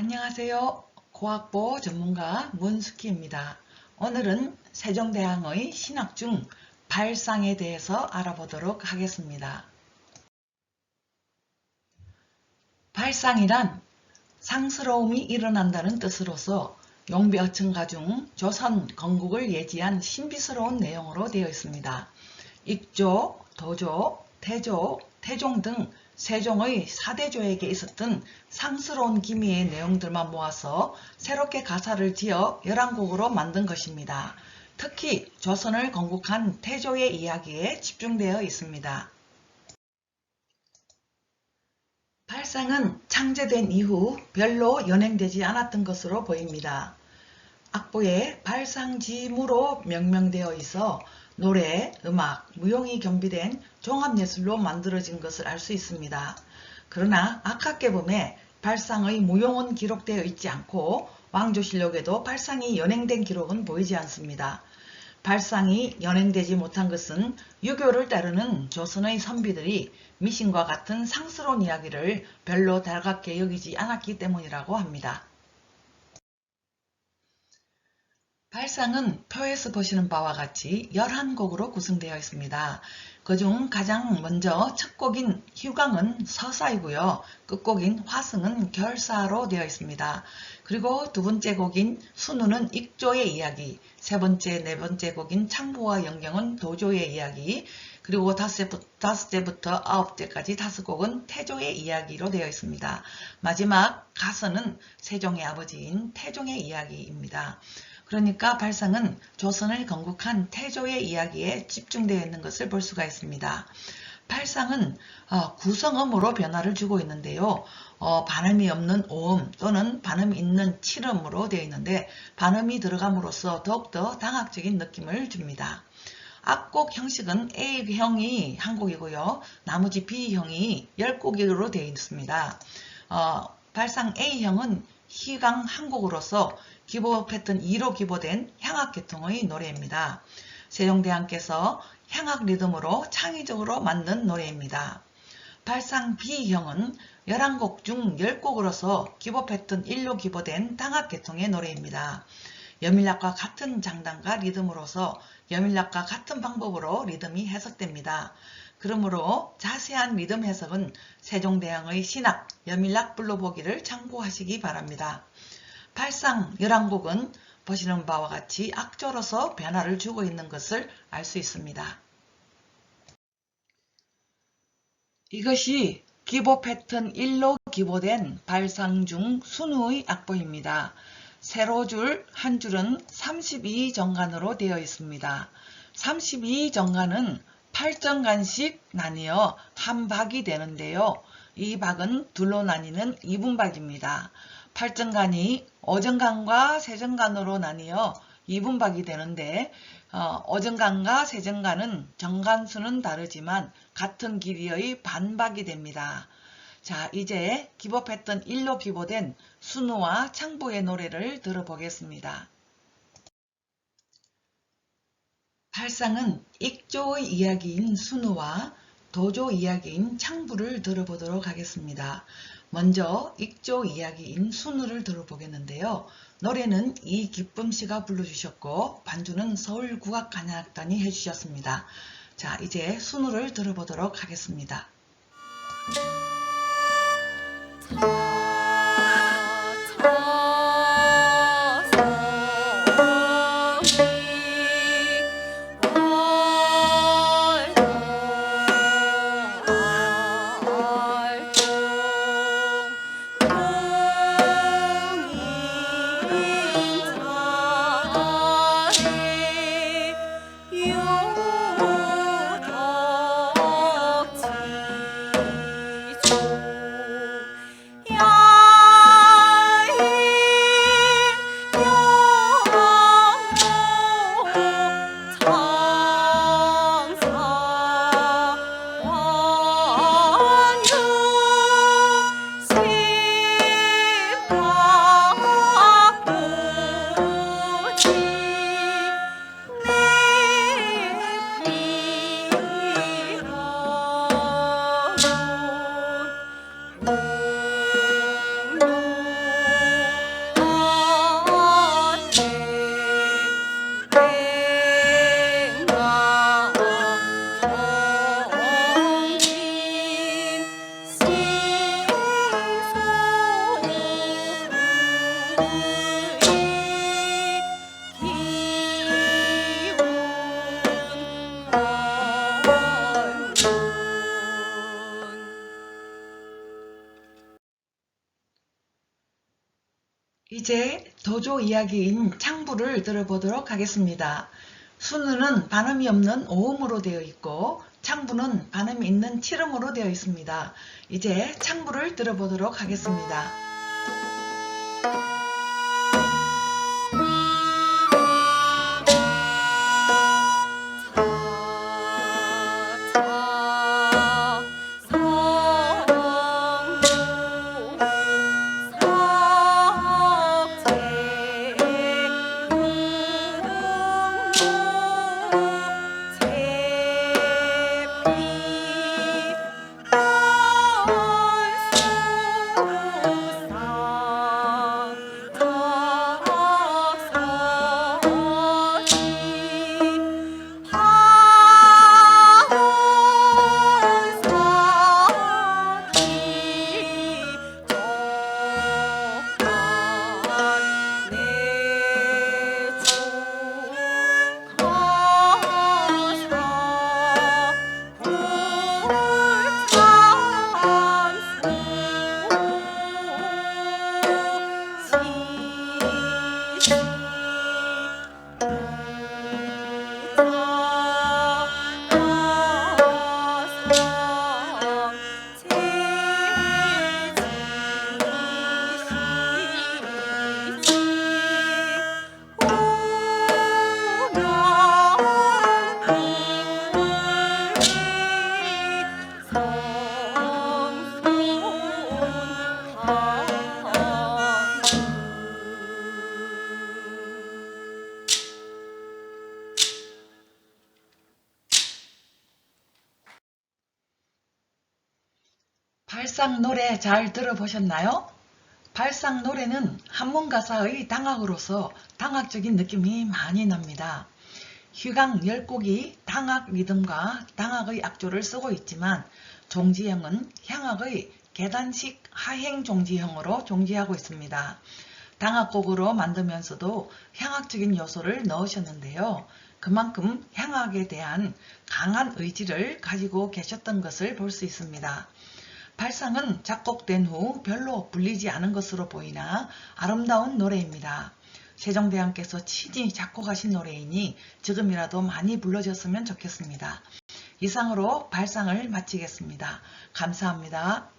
안녕하세요. 고학보 전문가 문숙희입니다. 오늘은 세종대왕의 신학 중 발상에 대해서 알아보도록 하겠습니다. 발상이란 상스러움이 일어난다는 뜻으로서 용비어천가 중 조선 건국을 예지한 신비스러운 내용으로 되어 있습니다. 익조, 도조, 태조, 태종 등 세종의 사대조에게 있었던 상스러운 기미의 내용들만 모아서 새롭게 가사를 지어 열왕곡으로 만든 것입니다. 특히 조선을 건국한 태조의 이야기에 집중되어 있습니다. 발상은 창제된 이후 별로 연행되지 않았던 것으로 보입니다. 악보에 발상지무로 명명되어 있어 노래, 음악, 무용이 겸비된 종합예술로 만들어진 것을 알 수 있습니다. 그러나 악학계범에 발상의 무용은 기록되어 있지 않고 왕조실록에도 발상이 연행된 기록은 보이지 않습니다. 발상이 연행되지 못한 것은 유교를 따르는 조선의 선비들이 미신과 같은 상스러운 이야기를 별로 달갑게 여기지 않았기 때문이라고 합니다. 발상은 표에서 보시는 바와 같이 11곡으로 구성되어 있습니다. 그중 가장 먼저 첫 곡인 휴강은 서사이고요. 끝곡인 화승은 결사로 되어 있습니다. 그리고 두 번째 곡인 순우는 익조의 이야기, 세 번째, 네 번째 곡인 창부와 영경은 도조의 이야기, 그리고 다섯째부터 아홉째까지 다섯 곡은 태조의 이야기로 되어 있습니다. 마지막 가서는 세종의 아버지인 태종의 이야기입니다. 그러니까 발상은 조선을 건국한 태조의 이야기에 집중되어 있는 것을 볼 수가 있습니다. 발상은 어, 구성음으로 변화를 주고 있는데요. 어, 반음이 없는 오음 또는 반음이 있는 칠음으로 되어 있는데 반음이 들어감으로써 더욱더 당학적인 느낌을 줍니다. 악곡 형식은 A형이 한 곡이고요. 나머지 B형이 10곡으로 되어 있습니다. 어, 발상 A형은 희강 한 곡으로서 기보 패턴 2로 기보된 향악 계통의 노래입니다. 세종대왕께서 향악 리듬으로 창의적으로 만든 노래입니다. 발상 B형은 11곡 중 10곡으로서 기보 패턴 1로 기보된 당악 계통의 노래입니다. 여밀락과 같은 장단과 리듬으로서 여밀락과 같은 방법으로 리듬이 해석됩니다. 그러므로 자세한 리듬 해석은 세종대왕의 신학 여밀락 불러보기를 참고하시기 바랍니다. 발상 11곡은 보시는 바와 같이 악조로서 변화를 주고 있는 것을 알 수 있습니다. 이것이 기보 패턴 1로 기보된 발상 중 순우의 악보입니다. 세로 줄 한 줄은 32정간으로 되어 있습니다. 32정간은 8정간씩 나뉘어 한 박이 되는데요. 이 박은 둘로 나뉘는 2분박입니다. 8정간이 5정간과 세정간으로 나뉘어 2분박이 되는데 어, 5정간과 세정간은 정간수는 다르지만 같은 길이의 반박이 됩니다. 자 이제 패턴 1로 기보된 순우와 창부의 노래를 들어보겠습니다. 발상은 익조의 이야기인 순우와 도조 이야기인 창부를 들어보도록 하겠습니다. 먼저 익조 이야기인 순우를 들어보겠는데요. 노래는 이 기쁨 씨가 불러주셨고 반주는 서울국악관악단이 해주셨습니다. 자 이제 순우를 들어보도록 하겠습니다. Bye. 이제 도조 이야기인 창부를 들어보도록 하겠습니다. 순우는 반음이 없는 오음으로 되어 있고 창부는 반음이 있는 칠음으로 되어 있습니다. 이제 창부를 들어보도록 하겠습니다. 발상 노래 잘 들어보셨나요? 발상 노래는 한문 가사의 당악으로서 당악적인 느낌이 많이 납니다. 휴강 10곡이 당악 리듬과 당악의 악조를 쓰고 있지만 종지형은 향악의 계단식 하행 종지형으로 종지하고 있습니다. 당악곡으로 만들면서도 향악적인 요소를 넣으셨는데요. 그만큼 향악에 대한 강한 의지를 가지고 계셨던 것을 볼 수 있습니다. 발상은 작곡된 후 별로 불리지 않은 것으로 보이나 아름다운 노래입니다. 세종대왕께서 친히 작곡하신 노래이니 지금이라도 많이 불러줬으면 좋겠습니다. 이상으로 발상을 마치겠습니다. 감사합니다.